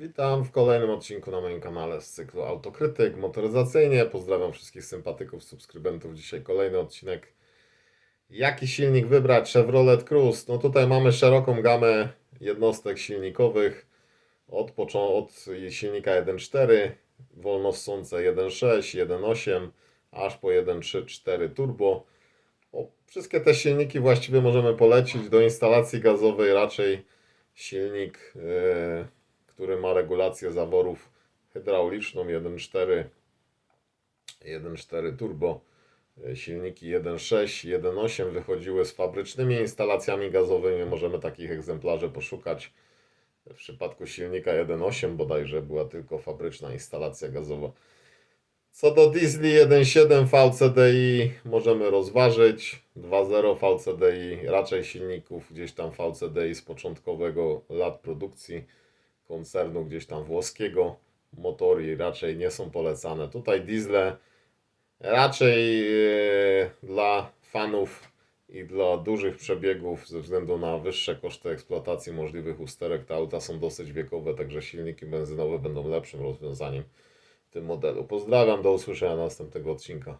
Witam w kolejnym odcinku na moim kanale z cyklu Autokrytyk motoryzacyjnie. Pozdrawiam wszystkich sympatyków, subskrybentów. Dzisiaj kolejny odcinek. Jaki silnik wybrać? Chevrolet Cruze. No tutaj mamy szeroką gamę jednostek silnikowych. Od, od silnika 1.4, wolnossące 1.6, 1.8, aż po 1.3.4 turbo. O, wszystkie te silniki właściwie możemy polecić do instalacji gazowej raczej silnik, e, który ma regulację zaworów hydrauliczną 1.4 1.4 turbo. E, Silniki 1.6, 1.8 wychodziły z fabrycznymi instalacjami gazowymi. Możemy takich egzemplarzy poszukać. W przypadku silnika 1.8 bodajże była tylko fabryczna instalacja gazowa. Co do diesli 1.7 VCDI możemy rozważyć. 2.0 VCDI raczej silników gdzieś tam VCDI z początkowego lat produkcji koncernu gdzieś tam włoskiego. Motory raczej nie są polecane. Tutaj diesle raczej e, dla fanów i dla dużych przebiegów ze względu na wyższe koszty eksploatacji możliwych usterek te auta są dosyć wiekowe, także silniki benzynowe będą lepszym rozwiązaniem w tym modelu. Pozdrawiam, do usłyszenia następnego odcinka.